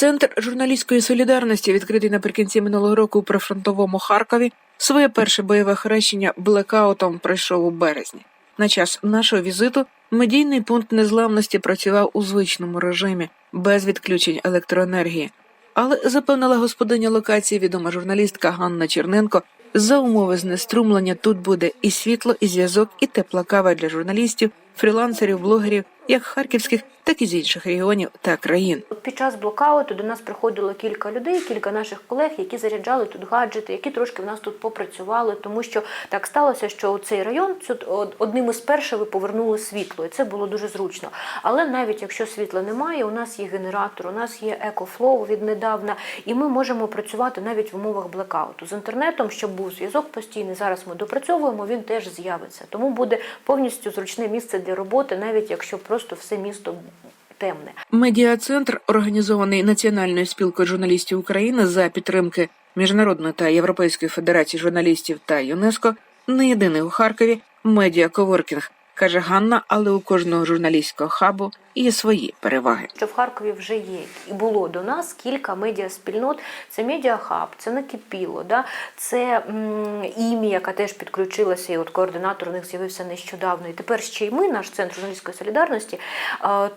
Центр журналістської солідарності, відкритий наприкінці минулого року у прифронтовому Харкові, своє перше бойове хрещення блекаутом пройшов у березні. На час нашого візиту медійний пункт незламності працював у звичному режимі без відключень електроенергії. Але запевнила господиня локації, відома журналістка Ганна Черненко, за умови знеструмлення тут буде і світло, і зв'язок, і тепла кава для журналістів, фрілансерів, блогерів, як харківських, так і з інших регіонів та країн. Під час блокауту до нас приходило кілька людей, кілька наших колег, які заряджали тут гаджети, які трошки в нас тут попрацювали, тому що так сталося, що цей район одним із перших повернули світло, і це було дуже зручно. Але навіть якщо світла немає, у нас є генератор, у нас є екофлоу віднедавна, і ми можемо працювати навіть в умовах блекауту з інтернетом, щоб був зв'язок постійний. Зараз ми допрацьовуємо, він теж з'явиться. Тому буде повністю зручне місце для роботи, навіть якщо просто все місто темне. Медіа-центр, організований Національною спілкою журналістів України за підтримки Міжнародної та Європейської федерації журналістів та ЮНЕСКО, не єдиний у Харкові медіа-коворкінг, каже Ганна, але у кожного журналістського хабу є свої переваги. що в Харкові вже є і було до нас кілька медіаспільнот. Це медіахаб, це накипіло, да? це м, імі, яка теж підключилася, і от координатор у них з'явився нещодавно. І тепер ще й ми, наш центр журналістської солідарності.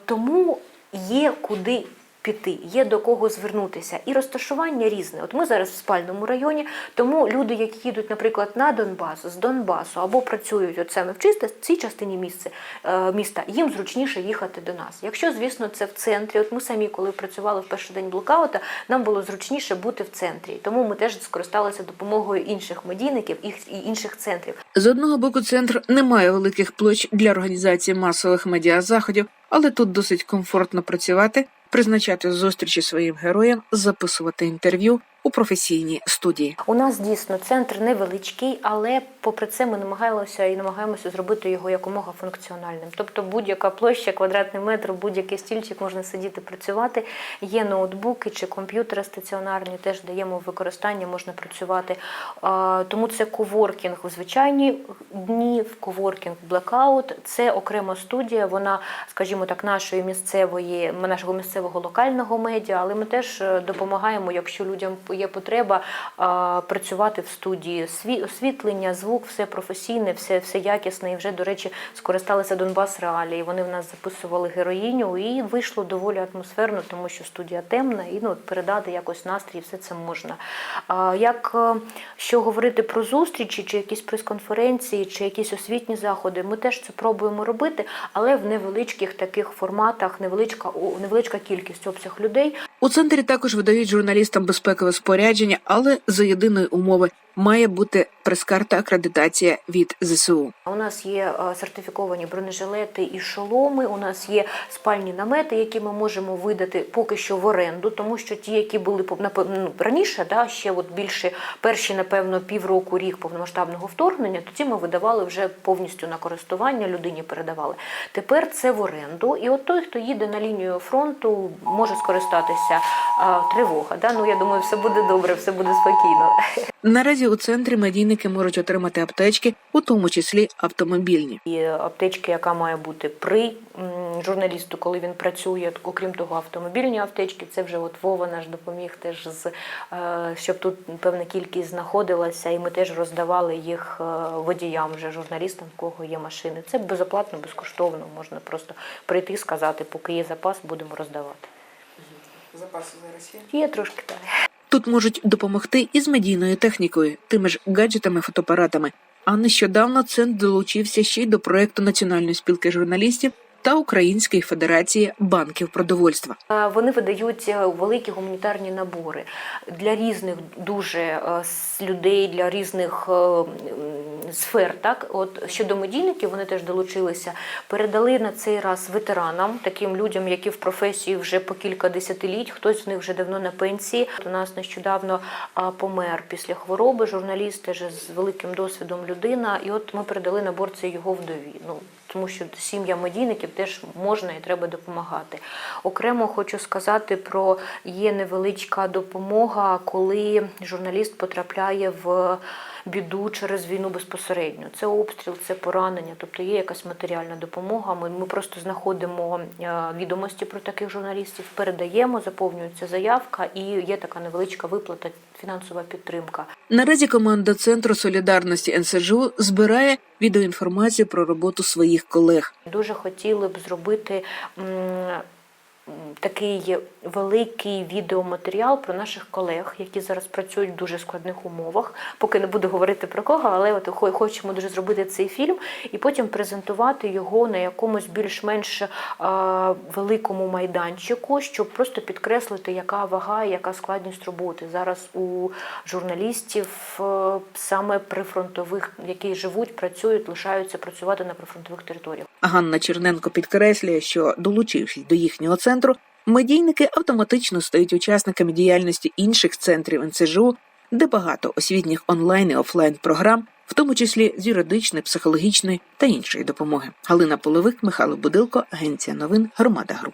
Тому є куди. Піти, є до кого звернутися, і розташування різне. От ми зараз в спальному районі, тому люди, які їдуть, наприклад, на Донбас з Донбасу або працюють от саме в чисте цій частині місця, е, міста, їм зручніше їхати до нас. Якщо, звісно, це в центрі, от ми самі, коли працювали в перший день блокаута, нам було зручніше бути в центрі. Тому ми теж скористалися допомогою інших медійників і інших центрів. З одного боку, центр не має великих площ для організації масових медіазаходів, але тут досить комфортно працювати, призначати зустрічі своїм героям, записувати інтерв'ю у професійній студії. У нас дійсно центр невеличкий, але попри це ми намагаємося і намагаємося зробити його якомога функціональним. Тобто будь-яка площа, квадратний метр, будь-який стільчик можна сидіти працювати. Є ноутбуки чи комп'ютери стаціонарні, теж даємо використання, можна працювати. Тому це коворкінг у звичайні дні, в коворкінг блекаут. Це окрема студія. Вона, скажімо так, нашої місцевої, нашого місцевого локального медіа, але ми теж е, допомагаємо, якщо людям є потреба а, працювати в студії. Сві- освітлення, звук, все професійне, все, все якісне. І вже, до речі, скористалися Донбас Реалії. Вони в нас записували героїню, і вийшло доволі атмосферно, тому що студія темна, і ну, передати якось настрій, все це можна. А, як е, що говорити про зустрічі, чи якісь прес-конференції, чи якісь освітні заходи, ми теж це пробуємо робити, але в невеличких таких форматах, невеличка, невеличка кількість обсяг людей. У центрі також видають журналістам безпекове спорядження, але за єдиної умови має бути прес-карта акредитація від ЗСУ. У нас є е, сертифіковані бронежилети і шоломи. У нас є спальні намети, які ми можемо видати поки що в оренду, тому що ті, які були ну, раніше, да, ще от більше перші, напевно, півроку, рік повномасштабного вторгнення, то ці ми видавали вже повністю на користування, людині передавали. Тепер це в оренду, і от той, хто їде на лінію фронту, може скористатися а, тривога. Да? Ну я думаю, все буде добре, все буде спокійно. Наразі у центрі медійники можуть отримати аптечки, у тому числі автомобільні. І аптечки, яка має бути при журналісту, коли він працює. Окрім того, автомобільні аптечки. Це вже от Вова наш допоміг теж з е, щоб тут певна кількість знаходилася, і ми теж роздавали їх е, водіям, вже журналістам, в кого є машини. Це безоплатно, безкоштовно. Можна просто прийти, сказати, поки є запас, будемо роздавати. Запаси зараз Є трошки так. Тут можуть допомогти і з медійною технікою, тими ж гаджетами, фотоапаратами. А нещодавно центр долучився ще й до проекту Національної спілки журналістів та Української федерації банків продовольства. Вони видають е, великі гуманітарні набори для різних дуже е, людей, для різних е, сфер. Так, от щодо медійників, вони теж долучилися. Передали на цей раз ветеранам, таким людям, які в професії вже по кілька десятиліть. Хтось з них вже давно на пенсії. У нас нещодавно помер після хвороби. Журналіст теж з великим досвідом людина. І от ми передали набор це його вдові. Ну тому що сім'ям медійників теж можна і треба допомагати. Окремо хочу сказати про є невеличка допомога, коли журналіст потрапляє в біду через війну безпосередньо. Це обстріл, це поранення, тобто є якась матеріальна допомога. Ми, ми просто знаходимо е, відомості про таких журналістів, передаємо, заповнюється заявка, і є така невеличка виплата, фінансова підтримка. Наразі команда Центру солідарності НСЖУ збирає відеоінформацію про роботу своїх колег. Дуже хотіли б зробити такий великий відеоматеріал про наших колег, які зараз працюють в дуже складних умовах. Поки не буду говорити про кого, але от хо- хочемо дуже зробити цей фільм і потім презентувати його на якомусь більш-менш е, великому майданчику, щоб просто підкреслити, яка вага, яка складність роботи зараз у журналістів е, саме прифронтових, які живуть, працюють, лишаються працювати на прифронтових територіях. Ганна Черненко підкреслює, що долучившись до їхнього центру, медійники автоматично стають учасниками діяльності інших центрів НСЖУ, де багато освітніх онлайн і офлайн програм, в тому числі з юридичної, психологічної та іншої допомоги. Галина Половик, Михайло Будилко, Агенція новин, Громада Груп.